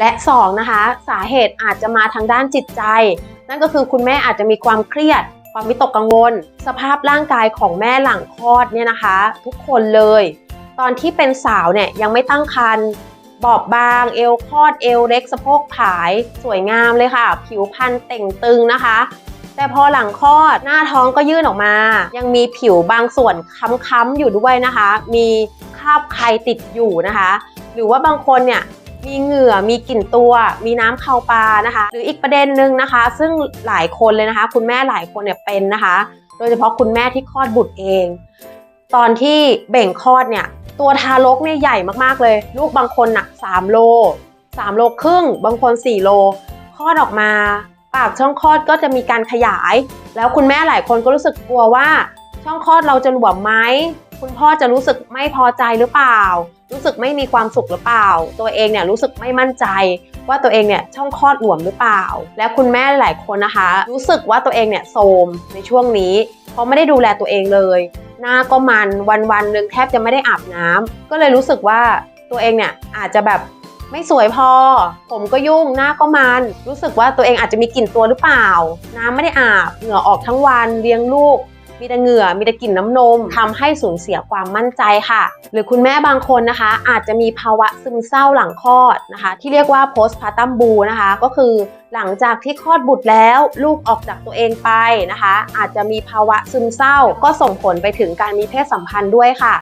และสองนะคะสาเหตุอาจจะมาทางด้านจิตใจ นั่นก็คือคุณแม่อาจจะมีความเครียด ความวิตกกังวล สภาพร่างกายของแม่หลังคลอดเนี่ยนะคะ ทุกคนเลย ตอนที่เป็นสาวเนี่ยยังไม่ตั้งครรภ์บอบบาง เอวคลอดเอวเล็กสะโพกผายสวยงามเลยค่ะ ผิวพรรณเต่งตึงนะคะ แต่พอหลังคลอดหน้าท้องก็ยื่นออกมา ยังมีผิวบางส่วนค้ำๆอยู่ด้วยนะคะ มีคราบไครติดอยู่นะคะ หรือว่าบางคนเนี่ย มีเหงื่อ มีกลิ่นตัว มีน้ำคาปลานะคะ หรืออีกประเด็นหนึ่งนะคะ ซึ่งหลายคนเลยนะคะ คุณแม่หลายคนเนี่ยเป็นนะคะ โดยเฉพาะคุณแม่ที่คลอดบุตรเอง ตอนที่เบ่งคลอดเนี่ย ตัวทารกเนี่ยใหญ่มากๆเลย ลูกบางคนหนัก 3 โล 3 โลครึ่ง บางคน 4 โล คลอดออกมา ปากช่องคลอดก็จะมีการขยาย แล้วคุณแม่หลายคนก็รู้สึกกลัวว่าช่องคลอดเราจะหลวมไหม คุณพ่อจะรู้สึกไม่พอใจหรือเปล่า รู้สึกไม่มีความสุขหรือเปล่า ตัวเองเนี่ยรู้สึกไม่มั่นใจ ว่าตัวเองเนี่ยช่องคลอดหลวมหรือเปล่า และคุณแม่หลายคนนะคะ รู้สึกว่าตัวเองเนี่ยโทรมในช่วงนี้ เพราะไม่ได้ดูแลตัวเองเลย หน้าก็มันวันวันๆหนึ่งแทบจะไม่ได้อาบน้ำก็เลยรู้สึกว่าตัวเองเนี่ยอาจจะแบบไม่สวยพอ ผมก็ยุ่ง หน้าก็มัน รู้สึกว่าตัวเองอาจจะมีกลิ่นตัวหรือเปล่า น้ำไม่ได้อาบ เหงื่อออกทั้งวัน เลี้ยงลูก มีแต่เหงื่อ มีแต่กลิ่นน้ำนมทำให้สูญเสียความมั่นใจค่ะ หรือคุณแม่บางคนนะคะ อาจจะมีภาวะซึมเศร้าหลังคลอดนะคะ ที่เรียกว่า postpartum blues นะคะ ก็คือหลังจากที่คลอดบุตรแล้ว ลูกออกจากตัวเองไปนะคะ อาจจะมีภาวะซึมเศร้า ก็ส่งผลไปถึงการมีเพศสัมพันธ์ด้วยค่ะ